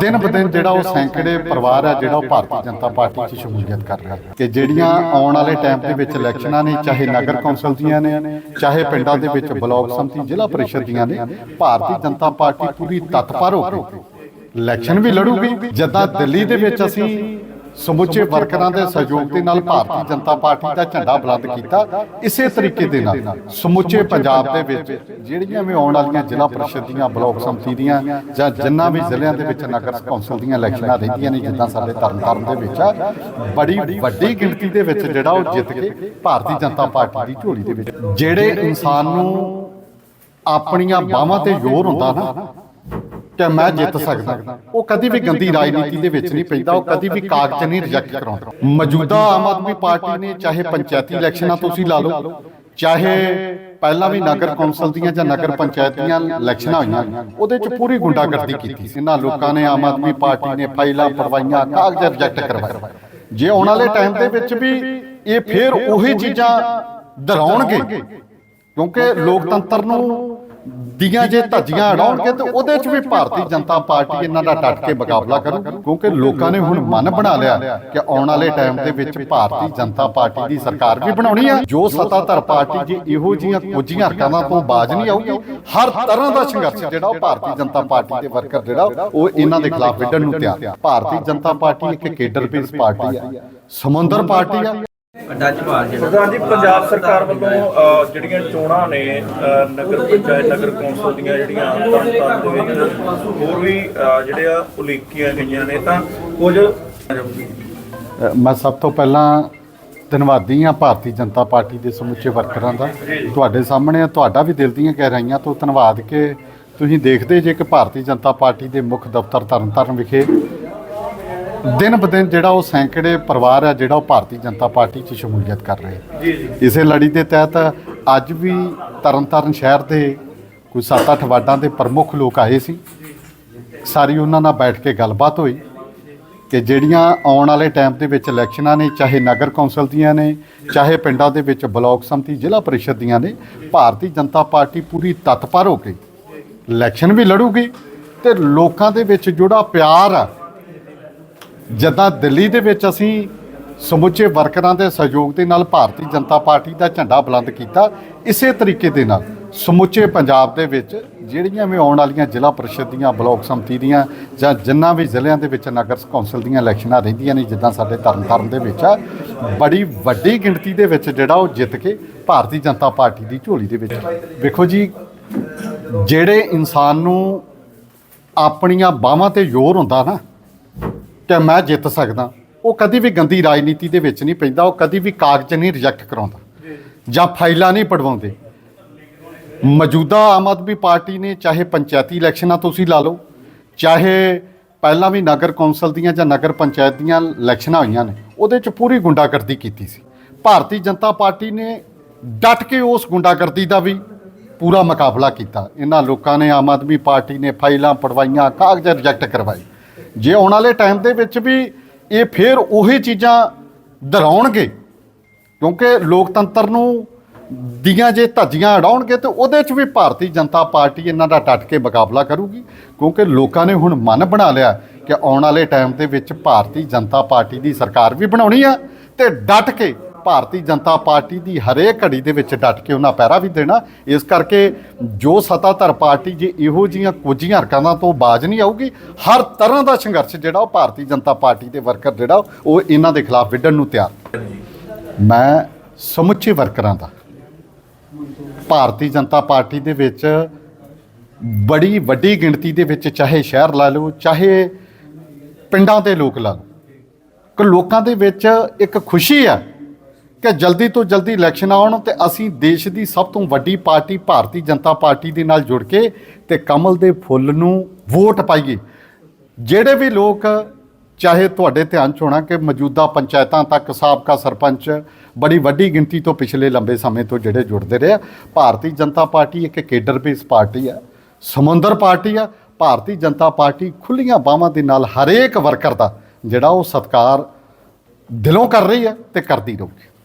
ਦਿਨ ਬਦਿਨ ਜਿਹੜਾ ਉਹ ਸੈਂਕੜੇ ਪਰਿਵਾਰ ਹੈ, ਜਿਹੜਾ ਉਹ ਭਾਰਤੀ ਜਨਤਾ ਪਾਰਟੀ 'ਚ ਸ਼ਮੂਲੀਅਤ ਕਰ ਰਿਹਾ ਹੈ। ਕਿ ਜਿਹੜੀਆਂ ਆਉਣ ਵਾਲੇ ਟਾਈਮ ਦੇ ਵਿੱਚ ਇਲੈਕਸ਼ਨਾਂ ਨੇ, ਚਾਹੇ ਨਗਰ ਕੌਂਸਲ ਦੀਆਂ ਨੇ, ਚਾਹੇ ਪਿੰਡਾਂ ਦੇ ਵਿੱਚ ਬਲਾਕ ਸੰਮਤੀ, ਜ਼ਿਲ੍ਹਾ ਪਰਿਸ਼ਦ ਦੀਆਂ ਨੇ, ਭਾਰਤੀ ਜਨਤਾ ਪਾਰਟੀ ਪੂਰੀ ਤਤਪਰ ਹੋ ਕੇ ਇਲੈਕਸ਼ਨ ਵੀ ਲੜੂਗੀ। ਜਿੱਦਾਂ ਦਿੱਲੀ ਦੇ ਵਿੱਚ ਅਸੀਂ ਸਮੁੱਚੇ ਵਰਕਰਾਂ ਦੇ ਸਹਿਯੋਗ ਦੇ ਨਾਲ ਭਾਰਤੀ ਜਨਤਾ ਪਾਰਟੀ ਦਾ ਝੰਡਾ ਬੁਲੰਦ ਕੀਤਾ। ਇਸੇ ਤਰੀਕੇ ਦੇ ਨਾਲ ਸਮੁੱਚੇ ਪੰਜਾਬ ਦੇ ਵਿੱਚ ਜਿਹੜੀਆਂ ਵੀ ਆਉਣ ਵਾਲੀਆਂ ਜ਼ਿਲ੍ਹਾ ਪਰਿਸ਼ਦ ਦੀਆਂ ਬਲਾਕ ਸੰਮਤੀ ਦੀਆਂ ਜਾਂ ਜਿੰਨਾ ਵੀ ਜ਼ਿਲ੍ਹਿਆਂ ਦੇ ਵਿੱਚ ਨਗਰ ਕੌਂਸਲ ਦੀਆਂ ਇਲੈਕਸ਼ਨਾਂ ਰਹਿੰਦੀਆਂ ਨੇ ਜਿੱਦਾਂ ਸਾਡੇ ਤਰਨਤਾਰਨ ਦੇ ਵਿੱਚ ਆ ਬੜੀ ਵੱਡੀ ਗਿਣਤੀ ਦੇ ਵਿੱਚ ਜਿਹੜਾ ਉਹ ਜਿੱਤ ਕੇ ਭਾਰਤੀ ਜਨਤਾ ਪਾਰਟੀ ਦੀ ਝੋਲੀ ਦੇ ਵਿੱਚ ਜਿਹੜੇ ਇਨਸਾਨ ਨੂੰ ਆਪਣੀਆਂ ਬਾਹਾਂ ਤੇ ਜ਼ੋਰ ਹੁੰਦਾ ਨਾ ਕਿ ਮੈਂ ਜਿੱਤ ਸਕਦਾ। ਉਹ ਕਦੀ ਵੀ ਗੰਦੀ ਰਾਜਨੀਤੀ ਦੇ ਵਿੱਚ ਨਹੀਂ ਪੈਂਦਾ। ਉਹ ਕਦੀ ਵੀ ਕਾਗਜ਼ ਨਹੀਂ ਰਿਜੈਕਟ ਕਰਾਉਂਦਾ। ਮੌਜੂਦਾ ਆਮ ਆਦਮੀ ਪਾਰਟੀ ਨੇ ਚਾਹੇ ਪੰਚਾਇਤੀ ਇਲੈਕਸ਼ਨਾਂ ਤੁਸੀਂ ਲਾ ਲਓ ਚਾਹੇ ਪਹਿਲਾਂ ਵੀ ਨਗਰ ਕੌਂਸਲ ਦੀਆਂ ਜਾਂ ਨਗਰ ਪੰਚਾਇਤ ਦੀਆਂ ਇਲੈਕਸ਼ਨਾਂ ਹੋਈਆਂ ਉਹਦੇ ਚ ਪੂਰੀ ਗੁੰਡਾਗਰਦੀ ਕੀਤੀ ਸੀ। ਇਹਨਾਂ ਲੋਕਾਂ ਨੇ ਆਮ ਆਦਮੀ ਪਾਰਟੀ ਨੇ ਫਾਈਲਾਂ ਪਰਵਾਈਆਂ ਕਾਗਜ਼ ਰਿਜੈਕਟ ਕਰਵਾਏ। ਜੇ ਆਉਣ ਵਾਲੇ ਟਾਈਮ ਦੇ ਵਿੱਚ ਵੀ ਇਹ ਫੇਰ ਉਹੀ ਚੀਜ਼ਾਂ ਦੁਹਰਾਉਣਗੇ ਕਿਉਂਕਿ ਲੋਕਤੰਤਰ ਨੂੰ ਦੀਆਂ ਜੇ ਧੱਜੀਆਂ ਅੜਾਉਣਗੇ ਤੇ ਉਹਦੇ 'ਚ ਵੀ ਭਾਰਤੀ ਜਨਤਾ ਪਾਰਟੀ ਇਹਨਾਂ ਦਾ ਡਟ ਕੇ ਮੁਕਾਬਲਾ ਕਰੂ ਕਿਉਂਕਿ ਲੋਕਾਂ ਨੇ ਹੁਣ ਮਨ ਬਣਾ ਲਿਆ ਕਿ ਆਉਣ ਵਾਲੇ ਟਾਈਮ ਦੇ ਵਿੱਚ ਭਾਰਤੀ ਜਨਤਾ ਪਾਰਟੀ ਦੀ ਸਰਕਾਰ ਵੀ ਬਣਾਉਣੀ ਆ। ਜੋ ਸੱਤਾਧਰ ਪਾਰਟੀ ਜੇ ਇਹੋ ਜੀਆਂ ਕੁਝੀਆਂ ਹਰਕਤਾਂ ਤੋਂ ਬਾਜ ਨਹੀਂ ਆਊਗੀ, ਹਰ ਤਰ੍ਹਾਂ ਦਾ ਸੰਘਰਸ਼ ਜਿਹੜਾ ਉਹ ਭਾਰਤੀ ਜਨਤਾ ਪਾਰਟੀ ਦੇ ਵਰਕਰ ਜਿਹੜਾ ਉਹ ਇਹਨਾਂ ਦੇ ਖਿਲਾਫ ਵਿੱਢਣ ਨੂੰ ਤਿਆਰ। ਭਾਰਤੀ ਜਨਤਾ ਪਾਰਟੀ ਇੱਕ ਕੇਡਰ ਬੇਸ ਪਾਰਟੀ ਆ, ਸਮੁੰਦਰ ਪਾਰਟੀ ਆ। ਜਿਹੜਾ ਪ੍ਰਧਾਨ ਜੀ ਪੰਜਾਬ ਸਰਕਾਰ ਵੱਲੋਂ ਅ, ਜਿਹੜੀਆਂ ਚੋਣਾਂ ਨੇ ਅ, ਨਗਰ ਪੰਚਾਇਤ ਨਗਰ ਕੌਂਸਲ ਦੀਆਂ ਜਿਹੜੀਆਂ ਤਰਨਤਾਰਨ ਦੇ ਵਿੱਚ ਹੋਰ ਵੀ ਅ, ਜਿਹੜੇ ਆ ਉਲੀਕੀਆਂ ਗਈਆਂ ਨੇ ਤਾਂ ਕੁਝ ਅ, ਮੈਂ ਸਭ ਤੋਂ ਪਹਿਲਾਂ ਧੰਨਵਾਦੀ ਹਾਂ ਭਾਰਤੀ ਜਨਤਾ ਪਾਰਟੀ ਦੇ ਸਮੁੱਚੇ ਵਰਕਰਾਂ ਦਾ। ਤੁਹਾਡੇ ਸਾਹਮਣੇ ਤੁਹਾਡਾ ਵੀ ਦਿਲ ਦੀਆਂ ਗਹਿਰਾਈਆਂ ਤੋਂ ਧੰਨਵਾਦ ਕਿ ਤੁਸੀਂ ਦੇਖਦੇ ਜੇ ਕਿ ਭਾਰਤੀ ਜਨਤਾ ਪਾਰਟੀ ਦੇ ਮੁੱਖ ਦਫ਼ਤਰ ਤਰਨਤਾਰਨ ਵਿਖੇ ਦਿਨ ਬਦਿਨ ਜਿਹੜਾ ਉਹ ਸੈਂਕੜੇ ਪਰਿਵਾਰ ਹੈ ਜਿਹੜਾ ਉਹ ਭਾਰਤੀ ਜਨਤਾ ਪਾਰਟੀ 'ਚ ਸ਼ਮੂਲੀਅਤ ਕਰ ਰਹੇ। ਜੀ ਜੀ। ਇਸੇ ਲੜੀ ਦੇ ਤਹਿਤ ਅੱਜ ਵੀ ਤਰਨਤਾਰਨ ਸ਼ਹਿਰ ਦੇ ਕੋਈ 7-8 ਵਾਰਡਾਂ ਦੇ ਪ੍ਰਮੁੱਖ ਲੋਕ ਆਏ ਸੀ। ਸਾਰੀ ਉਹਨਾਂ ਨਾਲ ਬੈਠ ਕੇ ਗੱਲਬਾਤ ਹੋਈ ਕਿ ਜਿਹੜੀਆਂ ਆਉਣ ਵਾਲੇ ਟਾਈਮ ਦੇ ਵਿੱਚ ਇਲੈਕਸ਼ਨਾਂ ਨੇ ਚਾਹੇ ਨਗਰ ਕੌਂਸਲ ਦੀਆਂ ਨੇ ਚਾਹੇ ਪਿੰਡਾਂ ਦੇ ਵਿੱਚ ਬਲਾਕ ਸੰਮਤੀ ਜ਼ਿਲ੍ਹਾ ਪਰਿਸ਼ਦ ਦੀਆਂ ਨੇ ਭਾਰਤੀ ਜਨਤਾ ਪਾਰਟੀ ਪੂਰੀ ਤਤਪਰ ਹੋ ਕੇ ਇਲੈਕਸ਼ਨ ਵੀ ਲੜੂਗੀ ਤੇ ਲੋਕਾਂ ਦੇ ਵਿੱਚ ਜਿਹੜਾ ਪਿਆਰ ਆ ਜਦਾਂ ਦਿੱਲੀ ਦੇ ਵਿੱਚ ਅਸੀਂ ਸਮੁੱਚੇ ਵਰਕਰਾਂ ਦੇ ਸਹਿਯੋਗ ਦੇ ਨਾਲ ਭਾਰਤੀ ਜਨਤਾ ਪਾਰਟੀ ਦਾ ਝੰਡਾ ਬੁਲੰਦ ਕੀਤਾ, ਇਸੇ ਤਰੀਕੇ ਦੇ ਨਾਲ ਸਮੁੱਚੇ ਪੰਜਾਬ ਦੇ ਵਿੱਚ ਜਿਹੜੀਆਂ ਵੀ ਆਉਣ ਵਾਲੀਆਂ ਜ਼ਿਲ੍ਹਾ ਪਰਿਸ਼ਦ ਦੀਆਂ ਬਲਾਕ ਸੰਮਤੀ ਦੀਆਂ ਜਾਂ ਜਿੰਨਾ ਵੀ ਜ਼ਿਲ੍ਹਿਆਂ ਦੇ ਵਿੱਚ ਨਗਰ ਕੌਂਸਲ ਦੀਆਂ ਇਲੈਕਸ਼ਨਾਂ ਰਹਿੰਦੀਆਂ ਨੇ, ਜਿੱਦਾਂ ਸਾਡੇ ਤਰਨਤਾਰਨ ਦੇ ਵਿੱਚ ਆ, ਬੜੀ ਵੱਡੀ ਗਿਣਤੀ ਦੇ ਵਿੱਚ ਜਿਹੜਾ ਉਹ ਜਿੱਤ ਕੇ ਭਾਰਤੀ ਜਨਤਾ ਪਾਰਟੀ ਦੀ ਝੋਲੀ ਦੇ ਵਿੱਚ ਵੇਖੋ ਜੀ, ਜਿਹੜੇ ਇਨਸਾਨ ਨੂੰ ਆਪਣੀਆਂ ਬਾਹਾਂ ਤੇ ਜ਼ੋਰ ਹੁੰਦਾ ਨਾ ਕਿ ਮੈਂ ਜਿੱਤ ਸਕਦਾ। ਉਹ ਕਦੀ ਵੀ ਗੰਦੀ ਰਾਜਨੀਤੀ ਦੇ ਵਿੱਚ ਨਹੀਂ ਪੈਂਦਾ, ਉਹ ਕਦੀ ਵੀ ਕਾਗਜ਼ ਨਹੀਂ ਰਿਜੈਕਟ ਕਰਾਉਂਦਾ। ਜਾਂ ਫਾਈਲਾਂ ਨਹੀਂ ਪੜਵਾਉਂਦੇ ਮੌਜੂਦਾ ਆਮ ਆਦਮੀ ਪਾਰਟੀ ਨੇ ਚਾਹੇ ਪੰਚਾਇਤੀ ਇਲੈਕਸ਼ਨਾਂ ਤੁਸੀਂ ਲਾ ਲਓ, ਚਾਹੇ ਪਹਿਲਾਂ ਵੀ ਨਗਰ ਕੌਂਸਲ ਦੀਆਂ ਜਾਂ ਨਗਰ ਪੰਚਾਇਤ ਦੀਆਂ ਇਲੈਕਸ਼ਨਾਂ ਹੋਈਆਂ ਨੇ, ਉਹਦੇ 'ਚ ਪੂਰੀ ਗੁੰਡਾਗਰਦੀ ਕੀਤੀ ਸੀ। ਭਾਰਤੀ ਜਨਤਾ ਪਾਰਟੀ ਨੇ ਡਟ ਕੇ ਉਸ ਗੁੰਡਾਗਰਦੀ ਦਾ ਵੀ ਪੂਰਾ ਮੁਕਾਬਲਾ ਕੀਤਾ। ਇਹਨਾਂ ਲੋਕਾਂ ਨੇ ਆਮ ਆਦਮੀ ਪਾਰਟੀ ਨੇ ਫਾਈਲਾਂ ਪੜਵਾਈਆਂ ਕਾਗਜ਼ ਰਿਜੈਕਟ ਕਰਵਾਏ। ਜੇ ਆਉਣ ਵਾਲੇ ਟਾਈਮ ਦੇ ਵਿੱਚ ਵੀ ਇਹ ਫੇਰ ਉਹੀ ਚੀਜ਼ਾਂ ਦੁਹਰਾਉਣਗੇ, ਕਿਉਂਕਿ ਲੋਕਤੰਤਰ ਨੂੰ ਦੀਆਂ ਜੇ ਧੱਜੀਆਂ ਅੜਾਉਣਗੇ ਤੇ ਉਹਦੇ 'ਚ ਵੀ ਭਾਰਤੀ ਜਨਤਾ ਪਾਰਟੀ ਇਹਨਾਂ ਦਾ ਡਟ ਕੇ ਮੁਕਾਬਲਾ ਕਰੂਗੀ, ਕਿਉਂਕਿ ਲੋਕਾਂ ਨੇ ਹੁਣ ਮਨ ਬਣਾ ਲਿਆ ਕਿ ਆਉਣ ਵਾਲੇ ਟਾਈਮ ਦੇ ਵਿੱਚ ਭਾਰਤੀ ਜਨਤਾ ਪਾਰਟੀ ਦੀ ਸਰਕਾਰ ਵੀ ਬਣਾਉਣੀ ਆ ਤੇ ਡਟ ਕੇ ਭਾਰਤੀ ਜਨਤਾ ਪਾਰਟੀ ਦੀ ਹਰੇਕ ਘੜੀ ਦੇ ਵਿੱਚ ਡਟ ਕੇ ਉਹਨਾਂ ਪੈਰਾ ਵੀ ਦੇਣਾ। ਇਸ ਕਰਕੇ ਜੋ ਸੱਤਾਧਰ ਪਾਰਟੀ ਜੇ ਇਹੋ ਜੀਆਂ ਕੁਝੀਆਂ ਹਰਕਤਾਂ ਤੋਂ ਬਾਜ ਨਹੀਂ ਆਊਗੀ, ਹਰ ਤਰ੍ਹਾਂ ਦਾ ਸੰਘਰਸ਼ ਜਿਹੜਾ ਉਹ ਭਾਰਤੀ ਜਨਤਾ ਪਾਰਟੀ ਦੇ ਵਰਕਰ ਜਿਹੜਾ ਉਹ ਇਹਨਾਂ ਦੇ ਖਿਲਾਫ ਵਿੱਢਣ ਨੂੰ ਤਿਆਰ। ਮੈਂ ਸਮੁੱਚੇ ਵਰਕਰਾਂ ਦਾ ਭਾਰਤੀ ਜਨਤਾ ਪਾਰਟੀ ਦੇ ਵਿੱਚ ਬੜੀ ਵੱਡੀ ਗਿਣਤੀ ਦੇ ਵਿੱਚ ਚਾਹੇ ਸ਼ਹਿਰ ਲਾ ਲਓ, ਚਾਹੇ ਪਿੰਡਾਂ ਦੇ ਲੋਕ ਲਾ ਲਓ, ਕਿ ਲੋਕਾਂ ਦੇ ਵਿੱਚ ਇੱਕ ਖੁਸ਼ੀ ਆ ਕਿ ਜਲਦੀ ਤੋਂ ਜਲਦੀ ਇਲੈਕਸ਼ਨ ਆਉਣ ਤੇ ਅਸੀਂ ਦੇਸ਼ ਦੀ ਸਭ ਤੋਂ ਵੱਡੀ ਪਾਰਟੀ ਭਾਰਤੀ ਜਨਤਾ ਪਾਰਟੀ ਦੇ ਨਾਲ ਜੁੜ ਕੇ ਤੇ ਕਮਲ ਦੇ ਫੁੱਲ ਨੂੰ ਵੋਟ ਪਾਈਏ ਜਿਹੜੇ ਵੀ ਲੋਕ ਚਾਹੇ ਤੁਹਾਡੇ ਧਿਆਨ ਚ ਹੋਣਾ ਕਿ ਮੌਜੂਦਾ ਪੰਚਾਇਤਾਂ ਤੱਕ, ਸਾਬਕਾ ਸਰਪੰਚ, ਬੜੀ ਵੱਡੀ ਗਿਣਤੀ ਤੋਂ ਪਿਛਲੇ ਲੰਬੇ ਸਮੇਂ ਤੋਂ ਜਿਹੜੇ ਜੁੜਦੇ ਰਹੇ ਆ। ਭਾਰਤੀ ਜਨਤਾ ਪਾਰਟੀ ਇੱਕ ਕੇਡਰ ਬੇਸ ਪਾਰਟੀ ਆ, ਸਮੁੰਦਰ ਪਾਰਟੀ ਆ, ਭਾਰਤੀ ਜਨਤਾ ਪਾਰਟੀ ਖੁੱਲੀਆਂ ਬਾਹਾਂ ਦੇ ਨਾਲ ਹਰੇਕ ਵਰਕਰ ਦਾ ਜਿਹੜਾ ਉਹ ਸਤਿਕਾਰ ਦਿਲੋਂ ਕਰ ਰਹੀ ਹੈ ਤੇ ਕਰਦੀ ਰਹੂਗੀ